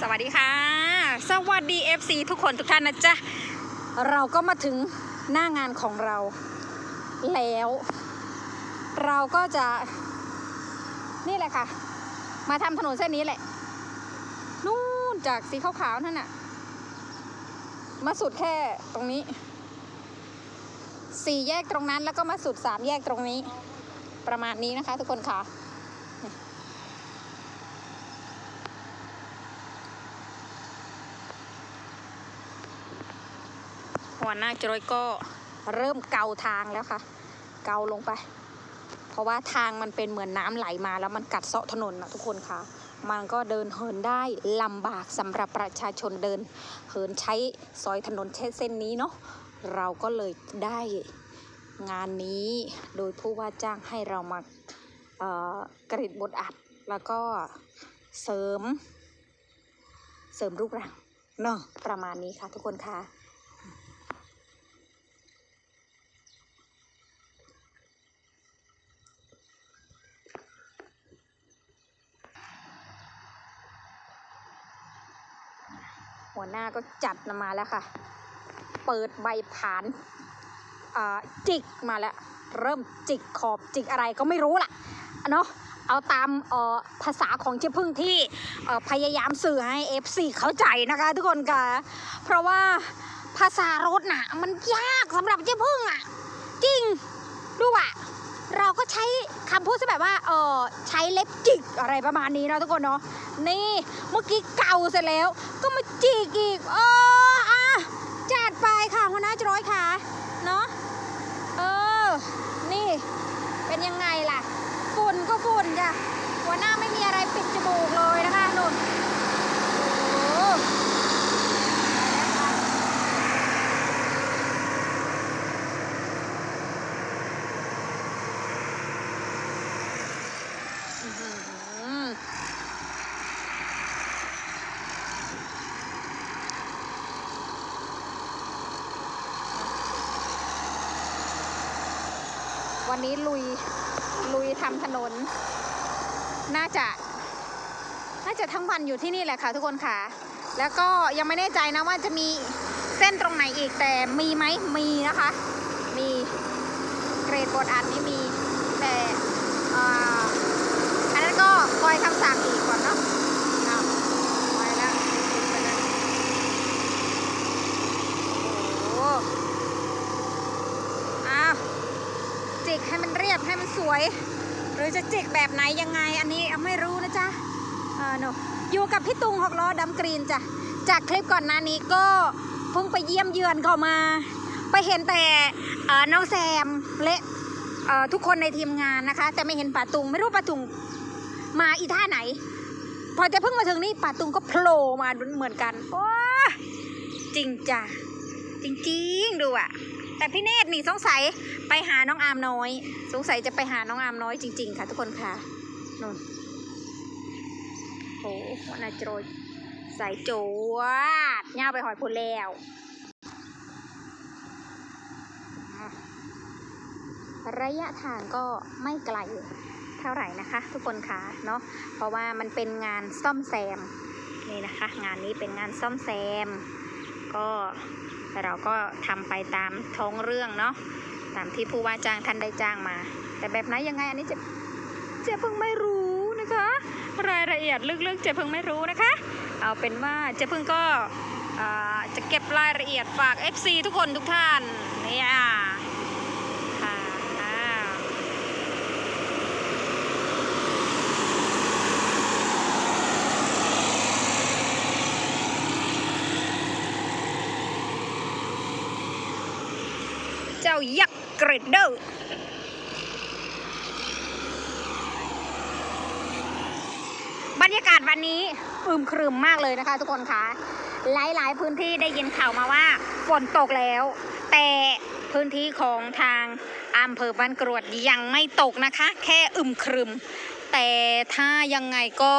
สวัสดีค่ะ สวัสดี FC ทุกคนทุกท่านนะจ๊ะ เราก็มาถึงหน้างานของเราแล้ว เราก็จะนี่แหละค่ะ มาทำถนนเส้นนี้แหละ นู่นจากสีขาวๆนั่นน่ะ มาสุดแค่ตรงนี้ สี่แยกตรงนั้นแล้วก็มาสุดสามแยกตรงนี้ ประมาณนี้นะคะทุกคนค่ะ วหน้าจรอยก็เริ่มเกาทางแล้วค่ะ เกาลงไป เพราะว่าทางมันเป็นเหมือนน้ำไหลมาแล้วมันกัดเซาะถนนนะทุกคนค่ะ มันก็เดินเหินได้ลำบากสำหรับประชาชนเดิน เหินใช้ซอยถนนเส้นนี้เนาะเราก็เลยได้งานนี้โดยผู้ว่าจ้างให้เรามาเอ่อกรีดบทอัด แล้วก็เสริม เสริมรูปร่างเนาะประมาณนี้ค่ะทุกคนค่ะ หัวหน้าก็จัดมาแล้วค่ะ เปิดใบผานจิกมาแล้ว เริ่มจิกขอบจิกอะไรก็ไม่รู้ล่ะเนาะเอาตามภาษาของเจ๊พึ่งที่พยายามสื่อให้ FC เข้าใจนะคะทุกคนค่ะ เพราะว่าภาษารถน่ะมันยากสำหรับเจ๊พึ่งอะ จริง ดูอะ เราก็ใช้ คำพูดซะแบบว่าเออใช้เล็บจิกอะไรประมาณนี้เนาะทุกคนเนาะนี่เมื่อกี้เก่าเสร็จแล้ว ก็มาจิกอีกเอออะจัดไปค่ะหัวหน้าจร้อยค่ะเนาะเออ นี่เป็นยังไงล่ะฝุ่นก็ฝุ่นจ้ะหัวหน้าไม่มีอะไรปิดจมูกเลยนะคะนุ่นโอ้โหอื้อหือ วันนี้ลุยลุยทำถนน น่าจะ น่าจะทั้งวันอยู่ที่นี่แหละค่ะทุกคนค่ะ แล้วก็ยังไม่แน่ใจนะว่าจะมีเส้นตรงไหนอีกแต่มีไหมมีนะคะ มีเกรดบทอันนี้มีแต่ออันนั้นก็คอยคำสั่งอีกก่อนเนาะอ้าวไปแล้วติดไปแล้วโอ้โหอ้าวจิ กให้มันเรียบให้มันสวย หรือจะจิกแบบไหนยังไง อันนี้ไม่รู้นะจ๊ะเออหนูอยู่กับพี่ตุงหกล้อดำกรีนจ้ะจากคลิปก่อนหน้านี้ก็เพิ่งไปเยี่ยมเยือนเขามา ไปเห็นแต่น้องแซมและทุกคนในทีมงานนะคะ แต่ไม่เห็นป่าตุงไม่รู้ป่าตุงมาอีท่าไหน พอจะเพิ่งมาถึงนี่ป่าตุงก็โผล่มาเหมือนกันโอ้จริงจ้ะจริงๆดูอะ แต่พี่เนตรนี่สงสัยไปหาน้องอามน้อย สงสัยจะไปหาน้องอามน้อยจริง ๆ ค่ะ ทุกคนค่ะนู่นโอ้วันอาโจรใส่โจวดย่าไปหอยพูนแล้วระยะทางก็ไม่ไกลเท่าไหร่นะคะ ทุกคนค่ะเนาะเพราะว่ามันเป็นงานซ่อมแซมนี่นะคะ งานนี้เป็นงานซ่อมแซม ก็ เราก็ทำไปตามท้องเรื่องเนาะตามที่ผู้ว่าจ้างท่านได้จ้างมา แต่แบบไหนยังไงอันนี้เจะเจะเพิ่งไม่รู้นะคะ รายละเอียดลึกๆเจะเพิ่งไม่รู้นะคะ เอาเป็นว่าเจะเพิ่งก็จะเก็บรายละเอียดฝาก FC ทุกคนทุกท่านเนี่ยค่ะอ่า เจ้ายั กรดเดอร์บรรยากาศวันนี้อึมครึมมากเลยนะคะ ทุกคนคะหลาย ๆ พื้นที่ได้ยินข่าวมาว่าฝนตกแล้ว แต่พื้นที่ของทางอำเภอบ้านกรวดยังไม่ตกนะคะ แค่อึมครึม แต่ถ้ายังไงก็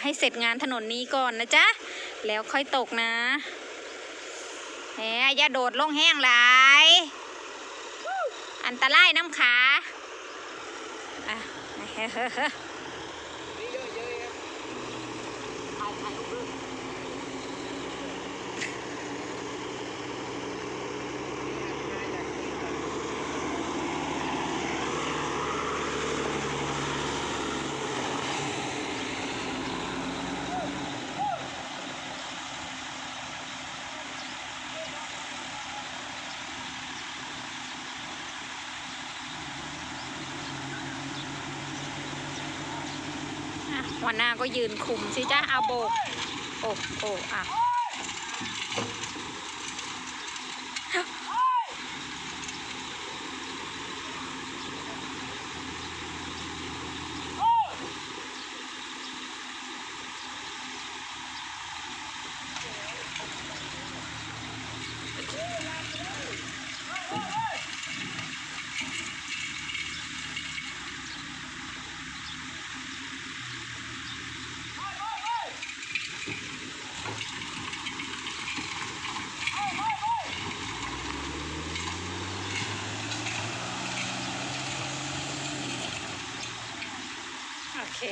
ให้เสร็จงานถนนนี้ก่อนนะจ๊ะ แล้วค่อยตกนะแหมอย่าโดดลงแห้งหลาย อันตรายน้ำขาอะ นี่เยอะๆครับถ่ายถ่ายรูปด้วย หัวหน้าก็ยืนคุมสิจ้าเอาโบกโอ้โอ้อะ อเค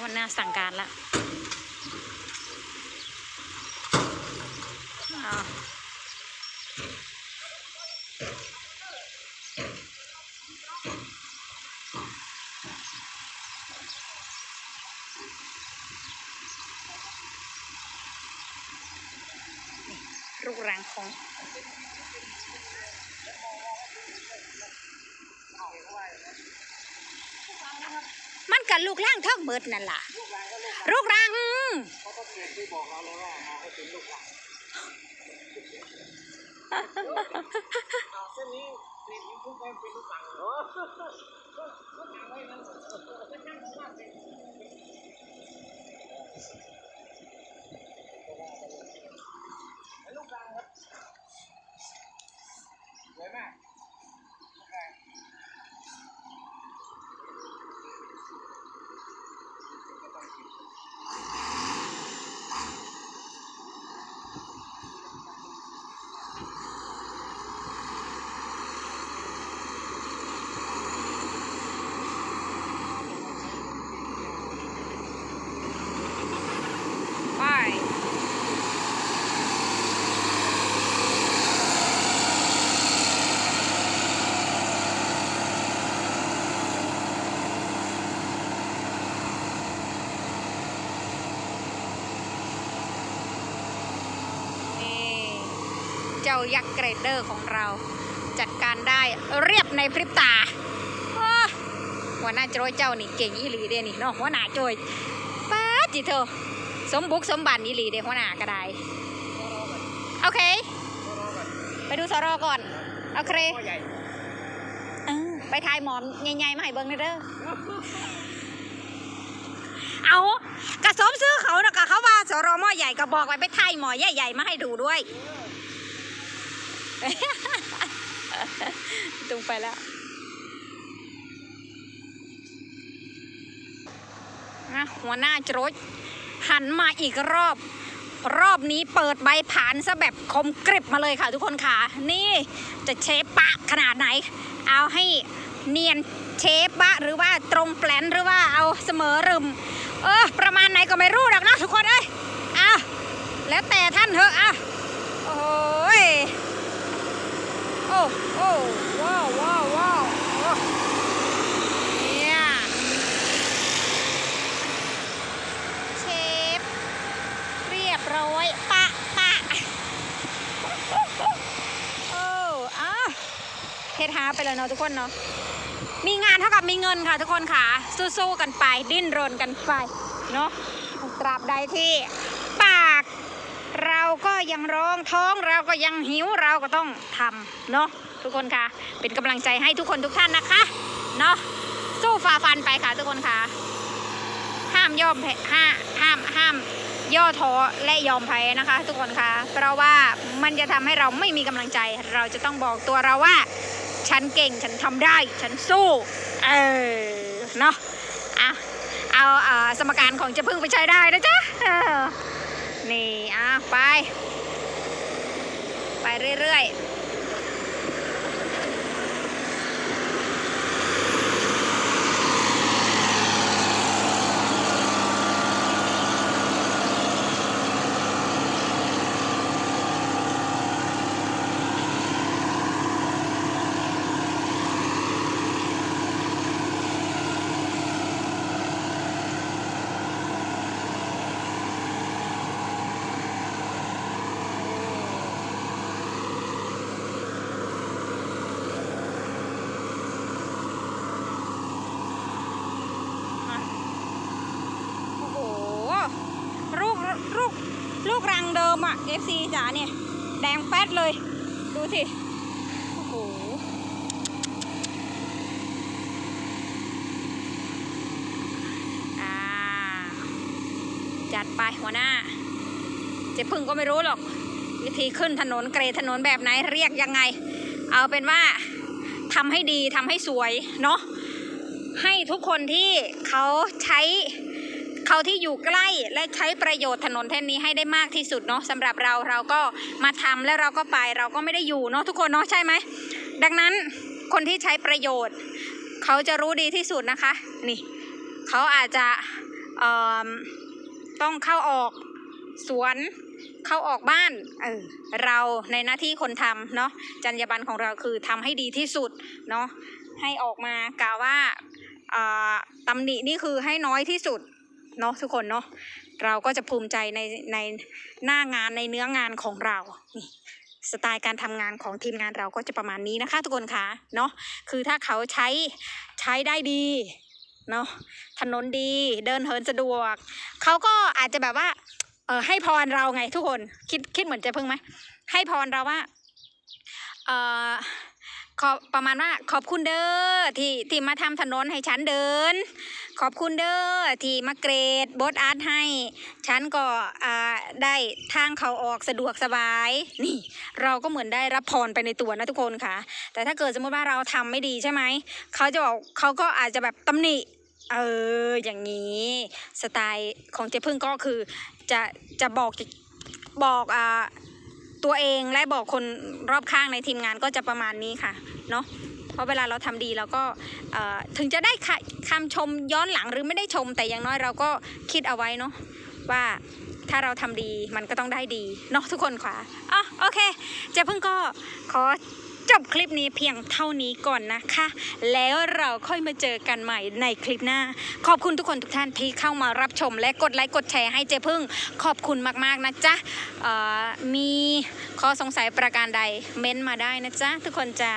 วันหน้าสั่งการละอ่า รูปร่างของ มันกับลูกร่างเท่าเบิดนั่นล่ะ ลูกรังเไว้นั้นจะนั่งของว่าเป็นลูกหลานครับสวยมากลูกหลาน ไปนี่ เจ้ายักษ์เกรดเดอร์ของเรา จัดการได้เรียบในพริบตาอ้าหัวหน้าโจยเจ้านี่เก่งอีหลีเด้นี่เนาะหัวหน้าโจยป้าดจิเธอสมบุกสมบันอีหลีเด้หัวหน้าก็ได้โอเค ไปดูสรอก่อนโอเคพ่อใหญ่เออไปทายหมอมใหญ่ๆมาให้เบิ่งหน่อยเด้อเอากระสมซื้อเขานะกะเขาว่าสรหม้อใหญ่ก็บอกไว้ไปทายหมอใหญ่ๆมาให้ดูด้วย ตรงไปแล้วนะหัวหน้าจรดหันมาอีกรอบ รอบนี้เปิดใบผานซะแบบคมกริบมาเลยค่ะทุกคนค่ะ นี่จะเชฟปะขนาดไหน เอาให้เนียนเชฟบะหรือว่าตรงแปลนหรือว่าเอาเสมอรึม เออ ประมาณไหนก็ไม่รู้หรอกนะทุกคนเอ้ยเอาแล้วแต่ท่านเถอะอะโอ้ย โอ้โอ้ว้าวว้าวว้าวเนี่ยเชฟเรียบร้อย ปะปะโอ้อะเฮ็ดหาไปเลยเนาะทุกคนเนาะมีงานเท่ากับมีเงินค่ะ ทุกคนค่ะ สู้ๆกันไปดิ้นรนกันไปเนาะตราบใดที่ปา ก็ยังร้องท้องเราก็ยังหิวเราก็ต้องทำเนาะทุกคนค่ะ เป็นกำลังใจให้ทุกคนทุกท่านนะคะเนาะสู้ฝ่าฟันไปค่ะทุกคนค่ะ ห้ามยอมห้าห้ามห้ามย่อท้อและยอมแพ้นะคะ ทุกคนคะเพราะว่ามันจะทำให้เราไม่มีกำลังใจ เราจะต้องบอกตัวเราว่า ฉันเก่งฉันทำได้ ฉันสู้ เออเนาะอะเอาเอ่อสมการของจะพึ่งไปใช้ได้นะจ๊ะ นี่อะไป ไปเรื่อยๆ อะ FC จ๋าเนี่ย แดงแป๊ดเลย ดูสิ โอ้โห อ่า จัดไปหัวหน้า เจ๊พึ่งก็ไม่รู้หรอก วิธีขึ้นถนนเกรดถนนแบบไหนเรียกยังไง เอาเป็นว่าทำให้ดีทำให้สวยเนาะให้ทุกคนที่เขาใช้ เขาที่อยู่ใกล้และใช้ประโยชน์ถนนเส้นนี้ให้ได้มากที่สุดเนาะสำหรับเราเราก็มาทำแล้วเราก็ไปเราก็ไม่ได้อยู่เนาะทุกคนเนาะใช่ไหมดังนั้นคนที่ใช้ประโยชน์ เขาจะรู้ดีที่สุดนะคะนี่เขาอาจจะต้องเข้าออกสวนเข้าออกบ้านเออเราในหน้าที่คนทำเนาะจรรยาบรรณของเราคือทำให้ดีที่สุดเนาะให้ออกมากล่าวว่าอ่าตำหนินี่คือให้น้อยที่สุด เนาะทุกคนเนาะเราก็จะภูมิใจในในหน้างานในเนื้องานของเรานี่สไตล์การทำงานของทีมงานเราก็จะประมาณนี้นะคะทุกคนคะเนาะคือถ้าเขาใช้ใช้ได้ดีเนาะถนนดีเดินเหินสะดวก เขาก็อาจจะแบบว่าเออให้พรเราไงทุกคนคิดคิดเหมือนจะพึ่งไหมให้พรเราว่าเออ ขอประมาณว่าขอบคุณเด้อที่ที่มาทำถนนให้ฉันเดิน ขอบคุณเด้อที่มาเกรดบดอาร์ตให้ ฉันก็อ่าได้ทางเขาออกสะดวกสบาย นี่ เราก็เหมือนได้รับพรไปในตัวนะทุกคนค่ะ แต่ถ้าเกิดสมมติว่าเราทำไม่ดีใช่ไหมเขาจะบอกเขาก็อาจจะแบบตำหนิเอออย่างนี้สไตล์ของเจ๊พึ่งก็คือจะจะบอกบอกอ่า ตัวเองและบอกคนรอบข้างในทีมงานก็จะประมาณนี้ค่ะเนาะเพราะเวลาเราทำดีเราก็ถึงจะได้ค่ะคำชมย้อนหลังหรือไม่ได้ชม แต่อย่างน้อยเราก็คิดเอาไว้เนาะว่าถ้าเราทำดีมันก็ต้องได้ดีเนาะทุกคนค่ะอ๋อโอเคเจ๊พึ่งก็ขอ จบคลิปนี้เพียงเท่านี้ก่อนนะคะ แล้วเราค่อยมาเจอกันใหม่ในคลิปหน้า ขอบคุณทุกคนทุกท่านที่เข้ามารับชม และกดไลค์กดแชร์ให้เจพึ่ง ขอบคุณมากๆนะจ๊ะมีข้อสงสัยประการใดเม้นมาได้นะจ๊ะทุกคนจ้า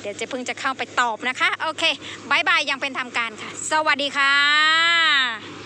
เดี๋ยวเจพึ่งจะเข้าไปตอบนะคะ โอเคบายบายยังเป็นทางการค่ะ สวัสดีค่ะ